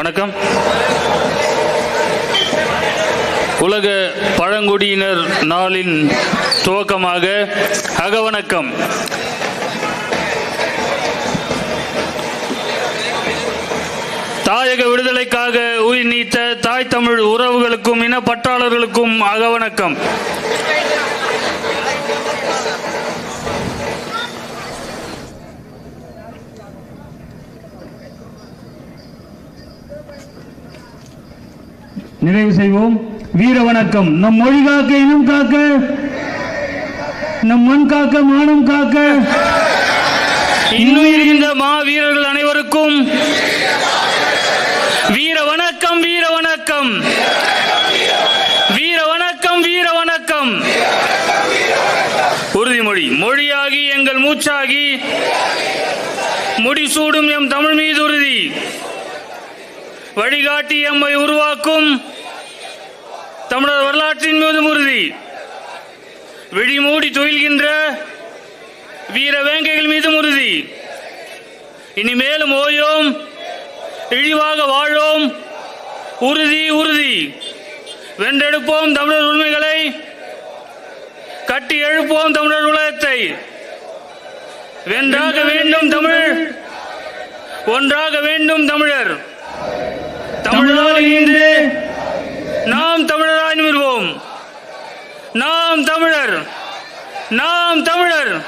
வணக்கம். உலக பழங்குடியினர் நாளின் துவக்கமாக அகவணக்கம். தாயக விடுதலைக்காக உயிர் நீத்த தாய் தமிழ் உறவுகளுக்கும் இன பற்றாளர்களுக்கும் அகவணக்கம். நிறைவு செய்வோம். வீர வணக்கம். நம் மொழி காக்க இனம் காக்க. நம் மண் காக்க மானம் காக்க. இன்னும் இருக்கின்ற மா வீரர்கள் அனைவருக்கும் வீர வணக்கம் வீர வணக்கம். வீர வணக்கம் வீர வணக்கம். உறுதிமொழி. மொழியாகி எங்கள் மூச்சாகி முடிசூடும் எம் தமிழ் மீது உறுதி. வழிகாட்டி எம்மை உருவாக்கும் தமிழர் வரலாற்றின் மீது உறுதி. விழிமூடி துயில்கின்ற வீர வேங்கைகள் மீதும் உறுதி. இனிமேலும் ஓயோம் இழிவாக வாழோம் உறுதி உறுதி. வென்றெடுப்போம் தமிழர் உரிமைகளை கட்டி எழுப்போம் தமிழர் உலகத்தை. வென்றாக வேண்டும் தமிழ் ஒன்றாக வேண்டும் தமிழர். தமிழரால் இன்று நாம் தமிழராய் நிமிர்வோம். நாம் தமிழர். நாம் தமிழர்.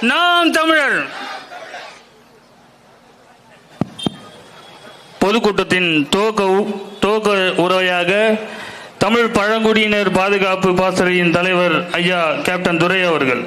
நாம் தமிழர். பொதுக்கூட்டத்தின் துவக்க துவக்க உரையாக தமிழ் பழங்குடியினர் பாதுகாப்பு பாசறையின் தலைவர் ஐயா கேப்டன் துரை அவர்கள்.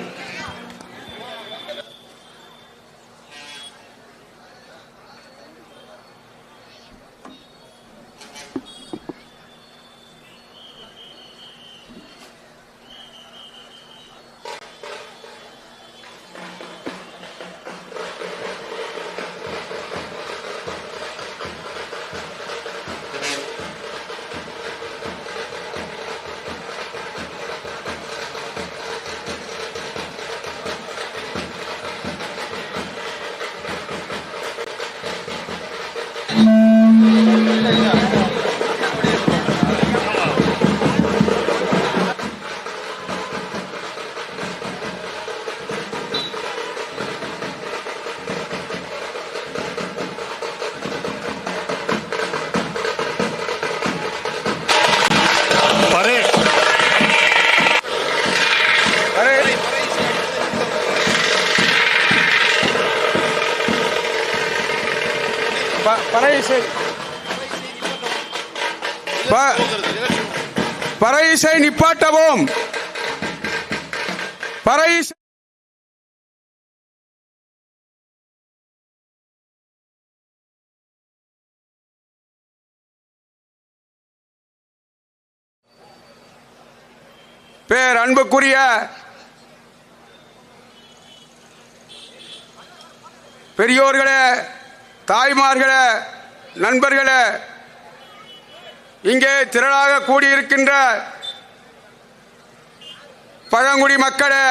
காட்டவும். நிப்பாட்டவும் பேர் அன்புக்குரிய பெரியோர்களே தாய்மார்களே நண்பர்களே இங்கே திரளாக கூடியிருக்கின்ற பழங்குடி மக்களே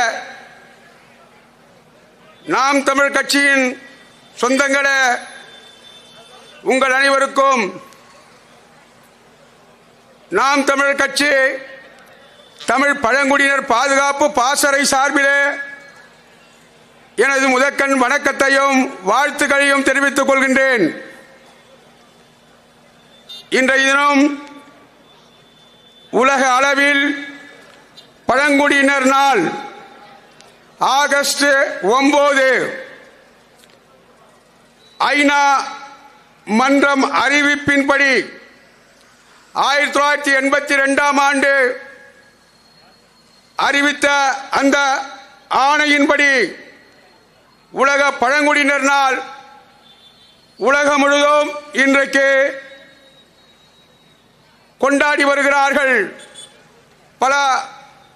நாம் தமிழ் கட்சியின் சொந்தங்களே உங்கள் அனைவருக்கும் நாம் தமிழ் கட்சி தமிழ் பழங்குடியினர் பாதுகாப்பு பாசறை சார்பிலே எனது முதற்கண் வணக்கத்தையும் வாழ்த்துக்களையும் தெரிவித்துக் கொள்கின்றேன். இன்றைய தினம் உலக அளவில் பழங்குடியினர் நாள் ஆகஸ்ட் ஒன்பது ஐநா மன்றம் அறிவிப்பின்படி ஆயிரத்தி தொள்ளாயிரத்தி எண்பத்தி ரெண்டாம் ஆண்டு அறிவித்த அந்த ஆணையின்படி உலக பழங்குடியினர் நாள் உலகம் முழுதும் இன்றைக்கு கொண்டாடி வருகிறார்கள். பல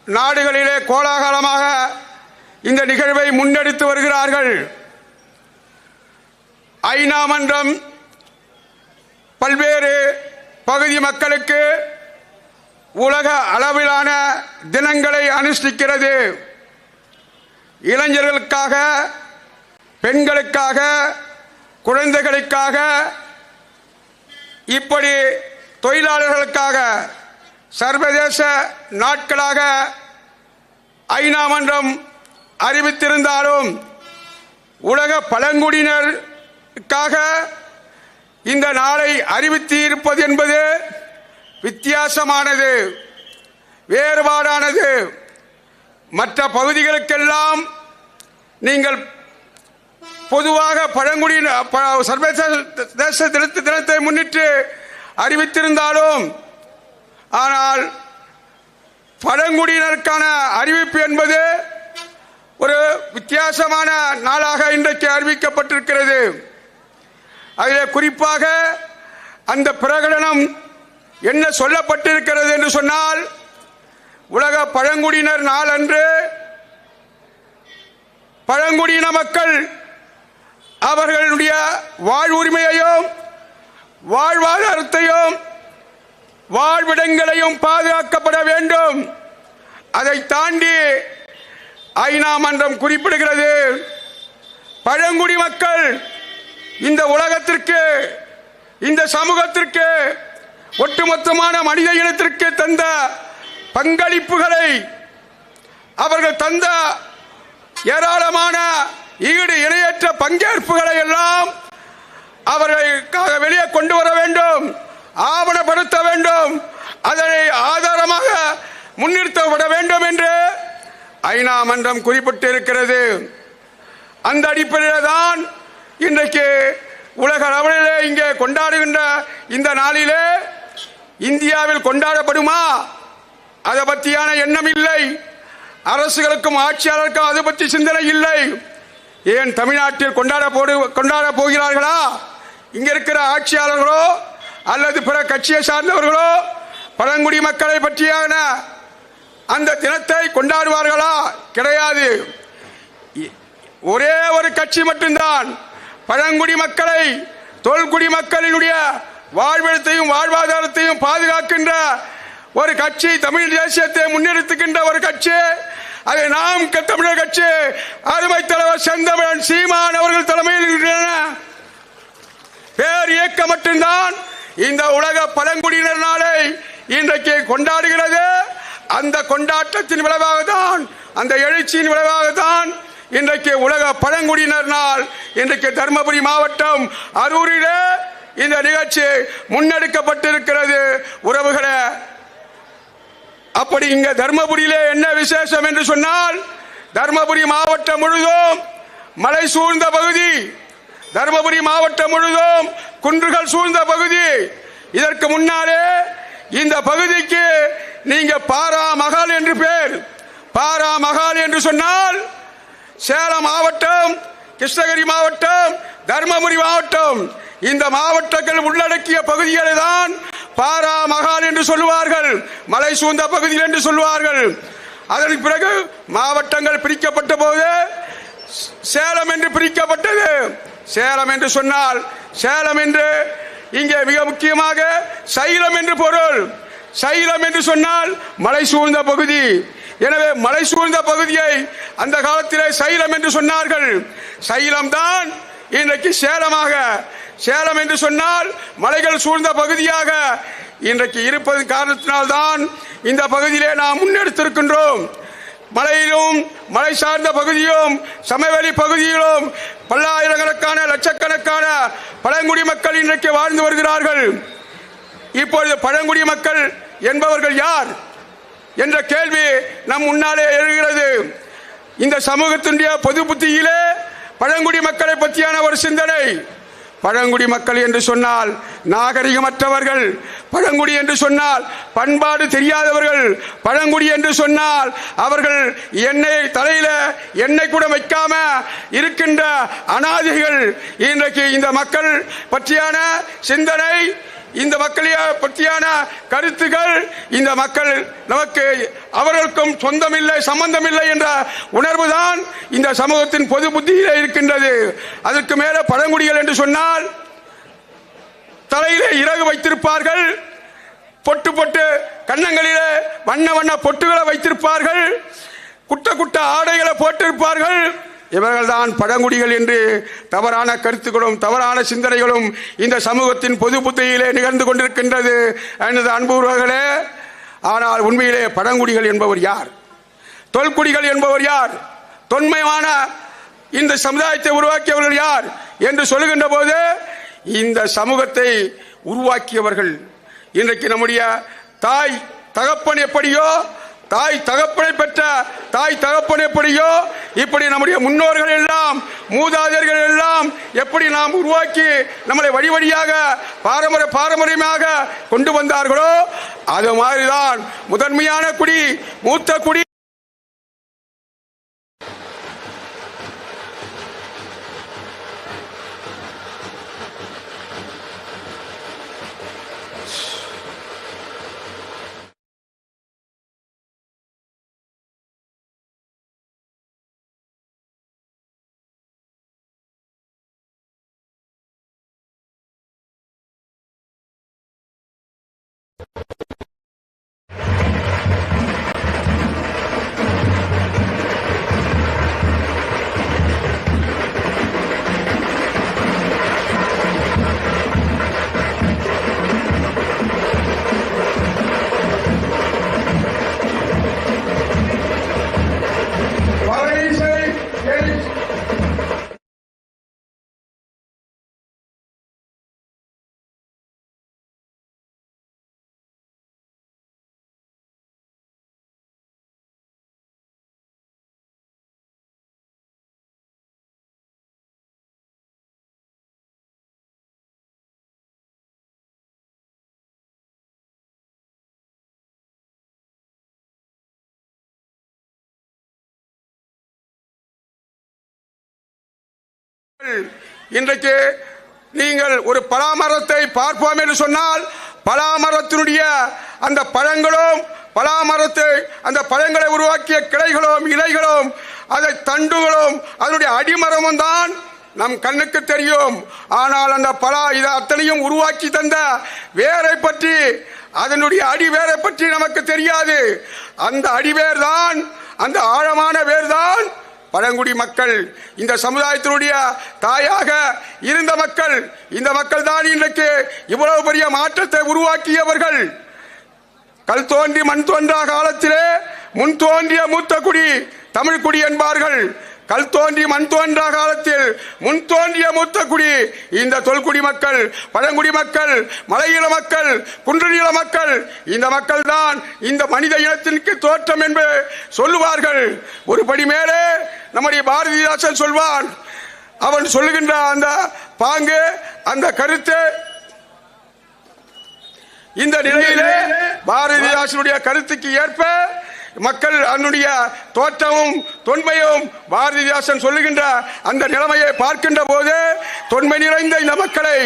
நாடுகளிலே கோலாகலமாக இந்த நிகழ்வை முன்னெடுத்து வருகிறார்கள். ஐநா மன்றம் பல்வேறு பகுதி மக்களுக்கு உலக அளவிலான தினங்களை அனுஷ்டிக்கிறது. இளைஞர்களுக்காக பெண்களுக்காக குழந்தைகளுக்காக இப்படி தொழிலாளர்களுக்காக சர்வதேச நாட்களாக ஐநா மன்றம் அறிவித்திருந்தாலும் உலக பழங்குடியினருக்காக இந்த நாளை அறிவித்து இருப்பது என்பது வித்தியாசமானது வேறுபாடானது. மற்ற பகுதிகளுக்கெல்லாம் நீங்கள் பொதுவாக பழங்குடியின சர்வதேச தேச தினத்தை முன்னிட்டு அறிவித்திருந்தாலும் ஆனால் பழங்குடியினருக்கான அறிவிப்பு என்பது ஒரு வித்தியாசமான நாளாக இன்றைக்கு அறிவிக்கப்பட்டிருக்கிறது. அதில் குறிப்பாக அந்த பிரகடனம் என்ன சொல்லப்பட்டிருக்கிறது என்று சொன்னால் உலக பழங்குடியினர் நாள் அன்று பழங்குடியின மக்கள் அவர்களுடைய வாழ்வுரிமையையும் வாழ்வாதாரத்தையும் வாழ்விடங்களையும் பாதுகாக்கப்பட வேண்டும். அதை தாண்டி ஐநா மன்றம் குறிப்பிடுகிறது. பழங்குடி மக்கள் இந்த உலகத்திற்கு இந்த சமூகத்திற்கு ஒட்டுமொத்தமான மனித இனத்திற்கு தந்த பங்களிப்புகளை அவர்கள் தந்த ஏராளமான ஈடு இணையற்ற பங்கேற்புகளை எல்லாம் அவர்களுக்காக வெளியே கொண்டு வர வேண்டும். ஆவணப்படுத்த வேண்டும். அதனை ஆதாரமாக முன்னிறுத்தப்பட வேண்டும் என்று ஐநா மன்றம் குறிப்பிட்டிருக்கிறது. அந்த அடிப்படையில் தான் இன்றைக்கு உலக அளவிலே இங்கே கொண்டாடுகின்ற இந்த நாளிலே இந்தியாவில் கொண்டாடப்படுமா? அதை பற்றியான எண்ணம் இல்லை. அரசுகளுக்கும் ஆட்சியாளருக்கும் அதை பற்றி சிந்தனை இல்லை. ஏன் தமிழ்நாட்டில் கொண்டாட போடு கொண்டாட போகிறார்களா? இங்க இருக்கிற ஆட்சியாளர்களோ அல்லது பிற கட்சியை சார்ந்தவர்களோ பழங்குடி மக்களை பற்றியான அந்த தினத்தை கொண்டாடுவார்களா? கிடையாது. ஒரே ஒரு கட்சி மட்டும்தான். பழங்குடி மக்களை தொல்குடி மக்களினுடைய வாழ்விடத்தையும் வாழ்வாதாரத்தையும் பாதுகாக்கின்ற ஒரு கட்சி தமிழ் தேசியத்தை முன்னெடுத்துக்கின்ற ஒரு கட்சி அதை நாம் தமிழர் கட்சி அருமை தலைவர் செந்தமிழன் சீமான் அவர்கள் தலைமையில் இருக்கின்றன. பேர் இயக்கம் மட்டும்தான் இந்த உலக பழங்குடியினர் நாளை இன்றைக்கு கொண்டாடுகிறது. அந்த கொண்டாட்டத்தின் விளைவாக தான் அந்த எழுச்சியின் விளைவாக தான் இன்றைக்கு உலக பழங்குடியினர் நாள் இன்றைக்கு தருமபுரி மாவட்டம் அரூரிலே இந்த நிகழ்ச்சி முன்னெடுக்கப்பட்டிருக்கிறது. உறவுகளை அப்படி இங்க தர்மபுரியிலே என்ன விசேஷம் என்று சொன்னால் தர்மபுரி மாவட்டம் முழுதும் மலை சூழ்ந்த பகுதி. தர்மபுரி மாவட்டம் முழுதும் குன்றுகள் சூழ்ந்த பகுதி. இதற்கு முன்னாலே இந்த பகுதிக்கு நீங்க பாரா மகால் என்று பேர். பாரா மகால் என்று சொன்னால் சேலம் மாவட்டம் கிருஷ்ணகிரி மாவட்டம் தர்மபுரி மாவட்டம். இந்த மாவட்டங்கள் உள்ளடக்கிய பகுதிகளை தான் பாரா மகால் என்று சொல்லுவார்கள். மலை சூழ்ந்த பகுதிகள் என்று சொல்லுவார்கள். அதற்கு பிறகு மாவட்டங்கள் பிரிக்கப்பட்ட போது சேலம் என்று பிரிக்கப்பட்டது. சேலம் என்று சொன்னால் சேலம் என்று இங்கே மிக முக்கியமாக சைலம் என்று பொருள். சைலம் என்று சொன்னால் மலை சூழ்ந்த பகுதி. எனவே மலை சூழ்ந்த பகுதியை அந்த காலத்திலே சைலம் என்று சொன்னார்கள். சைலம் தான் இன்றைக்கு சேலமாக. சேலம் என்று சொன்னால் மலைகள் சூழ்ந்த பகுதியாக இன்றைக்கு இருப்பது காரணத்தினால்தான் இந்த பகுதியிலே நாம் முன்னெடுத்திருக்கின்றோம். மலையிலும் மலை சார்ந்த பகுதியும் சமவெளி பகுதியிலும் பல்லாயிரக்கணக்கான லட்சக்கணக்கான பழங்குடி மக்கள் இன்றைக்கு வாழ்ந்து வருகிறார்கள். இப்பொழுது பழங்குடி மக்கள் என்பவர்கள் யார்? என்ற கேள்வி நம் முன்னாலே எழுகிறது. இந்த சமூகத்தினுடைய பொது புத்தியிலே பழங்குடி மக்களை பற்றியான ஒரு சிந்தனை. பழங்குடி மக்கள் என்று சொன்னால் நாகரிகமற்றவர்கள். பழங்குடி என்று சொன்னால் பண்பாடு தெரியாதவர்கள். பழங்குடி என்று சொன்னால் அவர்கள் எண்ணெய் தலையில எண்ணெய் கூட வைக்காம இருக்கின்ற அனாதிகள். இன்றைக்கு இந்த மக்கள் பற்றியான சிந்தனை இந்த மக்களைய பற்றியான கருத்துக்கள் இந்த மக்கள் நமக்கு அவர்களுக்கும் சொந்தமில்லை சம்பந்தமில்லை என்ற உணர்வுதான் இந்த சமூகத்தின் பொது புத்தியிலே இருக்கின்றது. அதற்கு மேல பழங்குடிகள் என்று சொன்னால் தலையிலே இறகு வைத்திருப்பார்கள் பொட்டு பொட்டு கன்னங்களிலே வண்ண வண்ண பொட்டுகளை வைத்திருப்பார்கள் குட்ட குட்ட ஆடைகளை போட்டிருப்பார்கள் இவர்கள்தான் பழங்குடிகள் என்று தவறான கருத்துக்களும் தவறான சிந்தனைகளும் இந்த சமூகத்தின் பொது புத்தியிலே நிகழ்ந்து கொண்டிருக்கின்றது எனது அன்புறவர்களே ஆனால் உண்மையிலே பழங்குடிகள் என்பவர் யார்? தொல்குடிகள் என்பவர் யார்? தொன்மையான இந்த சமுதாயத்தை உருவாக்கியவர்கள் யார் என்று சொல்லுகின்ற போது இந்த சமூகத்தை உருவாக்கியவர்கள் இன்றைக்கு நம்முடைய தாய் தகப்பன் எப்படியோ தாய் தகப்பனை பெற்ற தாய் தகப்பன் எப்படியோ இப்படி நம்முடைய முன்னோர்கள் எல்லாம் மூதாதையர்கள் எல்லாம் எப்படி நாம் உருவாக்கி நம்மளை வழி வழியாக பாரம்பரிய பாரம்பரியமாக கொண்டு வந்தார்களோ அது மாதிரிதான் முதன்மையான குடி மூத்த குடி இன்றைக்கு நீங்கள் ஒரு பலாமரத்தை பார்ப்போம் என்று சொன்னால் பலாமரத்தினுடைய அந்த பழங்களும் பலாமரத்தை அந்த பழங்களை உருவாக்கிய கிளைகளும் இலைகளும் அதை தண்டுகளும் அதனுடைய அடிமரமும் தான் நம் கண்ணுக்கு தெரியும். ஆனால் அந்த பலா இதை அத்தனையும் உருவாக்கி தந்த வேரை பற்றி அதனுடைய அடிவேரை பற்றி நமக்கு தெரியாது. அந்த அடிவேர் தான் அந்த ஆழமான வேர் தான் பழங்குடி மக்கள் இந்த சமுதாயத்தினுடைய தாயாக இருந்த மக்கள் இந்த மக்கள் தான் இன்றைக்கு இவ்வளவு பெரிய மாற்றத்தை உருவாக்கியவர்கள். கல் தோன்றி மண் தோன்றா காலத்திலே முன் தோன்றிய மூத்த குடி தமிழ் குடி என்பார்கள். கல் தோன்றி மண் தோன்றா காலத்தில் முன் தோன்றிய மூத்த குடி இந்த தொல்குடி மக்கள் பழங்குடி மக்கள் மலையில மக்கள் குன்றுநில மக்கள் இந்த மக்கள் தான் இந்த மனித இனத்திற்கு தோற்றம் என்று சொல்லுவார்கள். ஒரு படி மேலே நம்முடைய பாரதிதாசன் சொல்வான். அவன் சொல்லுகின்ற அந்த பாங்கு அந்த கருத்து இந்த நிலையிலே பாரதிதாசனுடைய கருத்துக்கு ஏற்ப மக்கள் அதனுடைய தோற்றமும் தொன்மையும் பாரதிதாசன் சொல்லுகின்ற அந்த நிலைமையை பார்க்கின்ற போது தொன்மை நிறைந்த இந்த மக்களை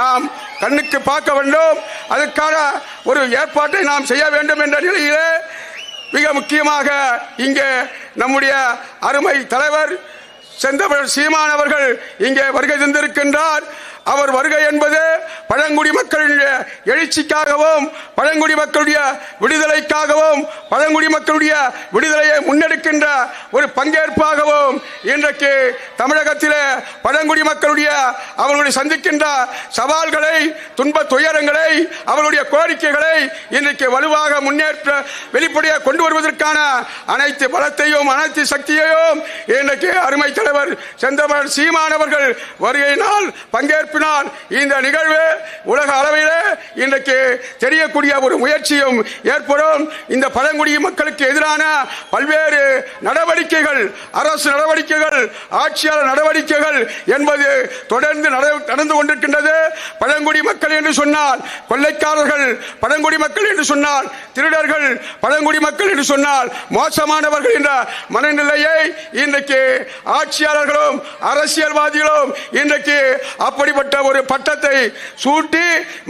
நாம் கண்ணுக்கு பார்க்க வேண்டும். அதற்கான ஒரு ஏற்பாட்டை நாம் செய்ய வேண்டும் என்ற நிலையிலே மிக முக்கியமாக இங்கே நம்முடைய அருமை தலைவர் செந்தமிழ் சீமான் அவர்கள் இங்கே வருகை தந்திருக்கின்றார். அவர் வருகை என்பது பழங்குடி எழுச்சிக்காகவும் பழங்குடி மக்களுடைய விடுதலைக்காகவும் பழங்குடி மக்களுடைய விடுதலையை முன்னெடுக்கின்ற ஒரு பங்கேற்பாகவும் இன்றைக்கு தமிழகத்திலே பழங்குடி மக்களுடைய அவர்களுடைய சந்திக்கின்ற சவால்களை துன்ப துயரங்களை அவருடைய கோரிக்கைகளை இன்றைக்கு வலுவாக முன்னேற்ற வெளிப்படையாக கொண்டு வருவதற்கான அனைத்து பலத்தையும் அனைத்து சக்தியையும் இன்றைக்கு அருமை தலைவர் செந்தமன் சீமானவர்கள் வருகையினால் பங்கேற்பினால் இந்த நிகழ்வு உலக அளவிலே இன்றைக்கு தெரியக்கூடிய ஒரு முயற்சியும் ஏற்படும். இந்த பழங்குடி மக்களுக்கு எதிரான பல்வேறு நடவடிக்கைகள் அரசு நடவடிக்கைகள் ஆட்சியாளர் நடவடிக்கைகள் என்பது தொடர்ந்து நடந்து கொண்டிருக்கின்றது. பழங்குடி மக்கள் என்று சொன்னால் கொள்ளைக்காரர்கள் பழங்குடி மக்கள் என்று சொன்னால் திருடர்கள் பழங்குடி மக்கள் என்று சொன்னால் மோசமானவர்கள் என்ற மனநிலையை இன்றைக்கு ஆட்சியாளர்களும் அரசியல்வாதிகளும் இன்றைக்கு அப்படிப்பட்ட ஒரு பட்டத்தை சூட்டி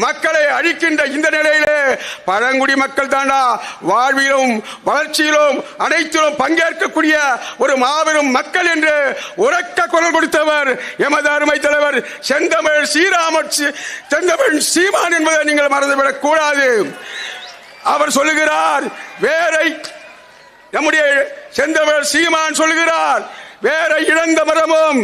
மக்களை அழிக்கின்ற இந்த நிலையிலே பழங்குடி மக்கள் தாண்டா வாழ்விலும் வளர்ச்சியிலும் அனைத்திலும் பங்கேற்கக்கூடிய ஒரு மாபெரும் மக்கள் என்று உறக்க குரல் கொடுத்தவர் எமது அருமை தலைவர் செந்தமிழ் ஸ்ரீராம செந்தமிழ் சீமான் என்பதை நீங்கள் மறந்துவிடக் கூடாது. அவர் சொல்லுகிறார் வேரை நம்முடைய செந்தமிழ் சீமான் சொல்லுகிறார் வேற இழந்த மரமும்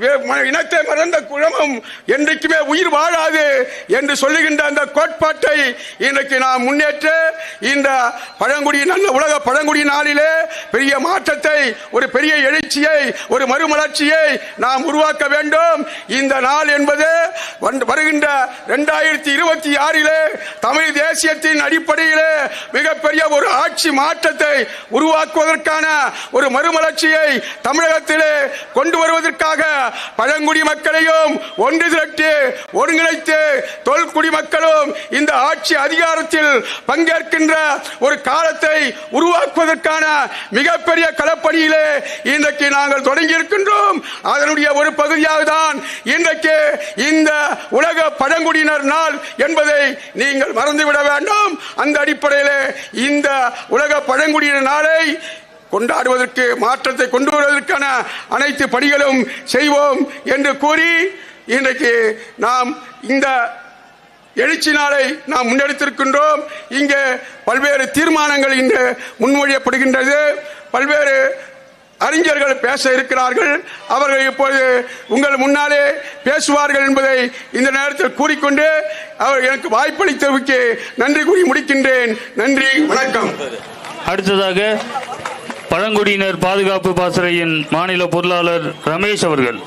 இனத்தை மறந்த குழமம் என்றைக்குமே உயிர் வாழாது என்று சொல்லுகின்ற அந்த கோட்பாட்டை இன்றைக்கு நாம் முன்னேற்று இந்த பழங்குடி நல்ல உலக பழங்குடி நாளிலே பெரிய மாற்றத்தை ஒரு பெரிய எழுச்சியை ஒரு மறுமலர்ச்சியை நாம் உருவாக்க வேண்டும். இந்த நாள் என்பது வந்து- வருகின்ற இரண்டாயிரத்தி இருபத்தி ஆறிலே தமிழ் தேசியத்தின் அடிப்படையிலே மிகப்பெரிய ஒரு ஆட்சி மாற்றத்தை உருவாக்குவதற்கான ஒரு மறுமலர்ச்சியை தமிழகத்திலே கொண்டு வருவதற்காக பழங்குடி மக்களையும் ஒன்று திரட்டி ஒருங்கிணைத்து தொல்குடி மக்களும் இந்த ஆட்சி அதிகாரத்தில் பங்கேற்கின்ற ஒரு காலத்தை உருவாக்குவதற்கான மிகப்பெரிய களப்பணியிலே இன்றைக்கு நாங்கள் தொடங்கி இருக்கின்றோம் அதனுடைய ஒரு பகுதியாக தான் இன்றைக்கு இந்த உலக பழங்குடியினர் நாள் என்பதை நீங்கள் மறந்துவிட வேண்டும். அந்த அடிப்படையிலே இந்த உலக பழங்குடியினர் நாளை கொண்டாடுவதற்கு மாற்றத்தை கொண்டு வருவதற்கான அனைத்து பணிகளும் செய்வோம் என்று கூறி இன்றைக்கு நாம் இந்த எழுச்சி நாளை நாம் முன்னெடுத்திருக்கின்றோம். இங்கே பல்வேறு தீர்மானங்கள் இன்று முன்மொழியப்படுகின்றது. பல்வேறு அறிஞர்கள் பேச இருக்கிறார்கள். அவர்கள் இப்பொழுது உங்கள் முன்னாலே பேசுவார்கள் என்பதை இந்த நேரத்தில் கூறிக்கொண்டு அவர் எனக்கு வாய்ப்பளித்தவுக்கு நன்றி கூறி முடிக்கின்றேன். நன்றி வணக்கம். அடுத்ததாக பழங்குடியினர் பாதுகாப்பு பாசறையின் மாநில பொருளாளர் ரமேஷ் அவர்கள்.